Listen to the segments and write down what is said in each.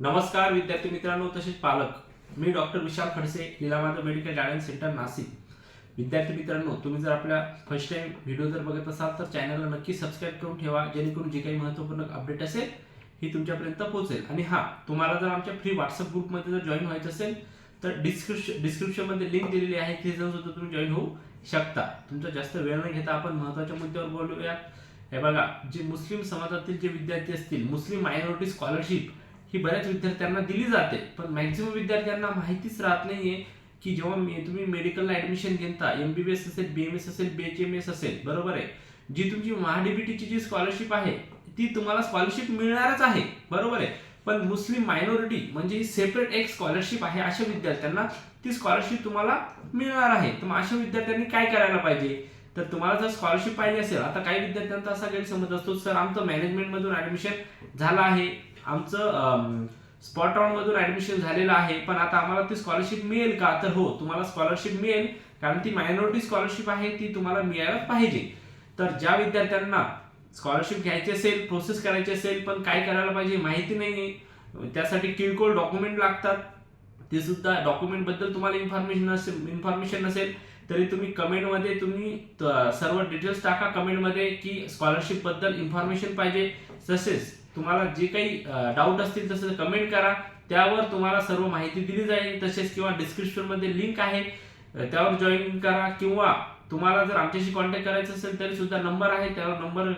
नमस्कार विद्यार्थी मित्रांनो. तसेच पालक. मी doctor Vishal Khadse Leelamata medical guidance centre Nashik. विद्यार्थी मित्रांनो तुम्ही जर आपल्या फर्स्ट टाइम व्हिडिओ जर बघत असाल तर चॅनलला नक्की सबस्क्राईब करून ठेवा जेणेकरून जे काही महत्त्वपूर्ण अपडेट असेल ही तुमच्यापर्यंत पोहोचेल. आणि हा तुम्हाला जर आमच्या फ्री व्हॉट्सअप ग्रुपमध्ये जर जॉईन व्हायचं असेल तर डिस्क्रिप्शन डिस्क्रिप्शनमध्ये लिंक दिलेली आहे. तिथे जाऊन सुद्धा तुम्ही जॉईन होऊ शकता. तुमचा जास्त वेळ न घेता आपण महत्त्वाच्या मुद्द्यावर बोलूयात हे बघा जे मुस्लिम समाजातील जे विद्यार्थी असतील मुस्लिम मायनॉरिटी स्कॉलरशिप ही बऱ्याच विद्यार्थ्यांना दिली जाते. पण मॅक्झिमम विद्यार्थ्यांना माहितीच राहत नाहीये की जेव्हा तुम्ही मेडिकलला ऍडमिशन घेता एम बी बी एस असेल बी एम एस असेल बी एच एम एस असेल बरोबर आहे? जी तुमची महाडीबीटीची जी स्कॉलरशिप आहे ती तुम्हाला स्कॉलरशिप मिळणारच आहे बरोबर आहे? पण मुस्लिम मायनॉरिटी म्हणजे ही सेपरेट एक स्कॉलरशिप आहे अशा विद्यार्थ्यांना ती स्कॉलरशिप तुम्हाला मिळणार आहे. तर मग अशा विद्यार्थ्यांनी काय करायला पाहिजे? तर तुम्हाला जर स्कॉलरशिप पाहिजे असेल आता काही विद्यार्थ्यांचा असा गैरसमज असतो सर आमचं मॅनेजमेंटमधून ॲडमिशन ऍडमिशन झालं आहे. आमचं स्पॉट राऊंडमधून मधून ऍडमिशन झालेलं आहे पण आता आम्हाला ती स्कॉलरशिप मिळेल का? तर हो तुम्हाला स्कॉलरशिप मिळेल कारण ती मायनॉरिटी स्कॉलरशिप आहे ती तुम्हाला मिळायला पाहिजे. तर ज्या विद्यार्थ्यांना स्कॉलरशिप घ्यायची असेल प्रोसेस करायची असेल पण काय करायला पाहिजे माहिती नाही त्यासाठी किरकोळ डॉक्युमेंट लागतात. ते सुद्धा डॉक्युमेंटबद्दल तुम्हाला इन्फॉर्मेशन नसेल इन्फॉर्मेशन नसेल तरी तुम्ही कमेंटमध्ये तुम्ही त- सर्व डिटेल्स टाका कमेंटमध्ये की स्कॉलरशिपबद्दल इन्फॉर्मेशन पाहिजे. तसेच तुम्हाला जे काही डाऊट असतील तसं कमेंट करा. त्यावर तुम्हाला सर्व माहिती दिली जाईल. तसेच किंवा डिस्क्रिप्शनमध्ये लिंक आहे. त्यावर जॉईन करा. किंवा तुम्हाला जर आमच्याशी कॉन्टॅक्ट करायचं असेल तरी सुद्धा नंबर आहे. त्यावर नंबर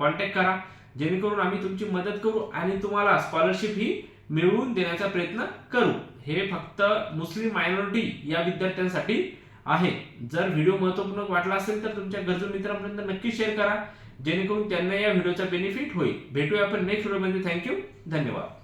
कॉन्टॅक्ट करा. जेणेकरून आम्ही तुमची मदत करू आणि तुम्हाला स्कॉलरशिप ही मिळवून देण्याचा प्रयत्न करू. हे फक्त मुस्लिम मायनॉरिटी या विद्यार्थ्यांसाठी आहे. जर व्हिडिओ महत्त्वपूर्ण वाटला असेल तर तुमच्या गरजू मित्रांपर्यंत नक्की शेअर करा. जेणेकरून त्यांना या व्हिडिओचा बेनिफिट होईल. भेटूया आपण नेक्स्ट व्हिडिओमध्ये थँक्यू धन्यवाद.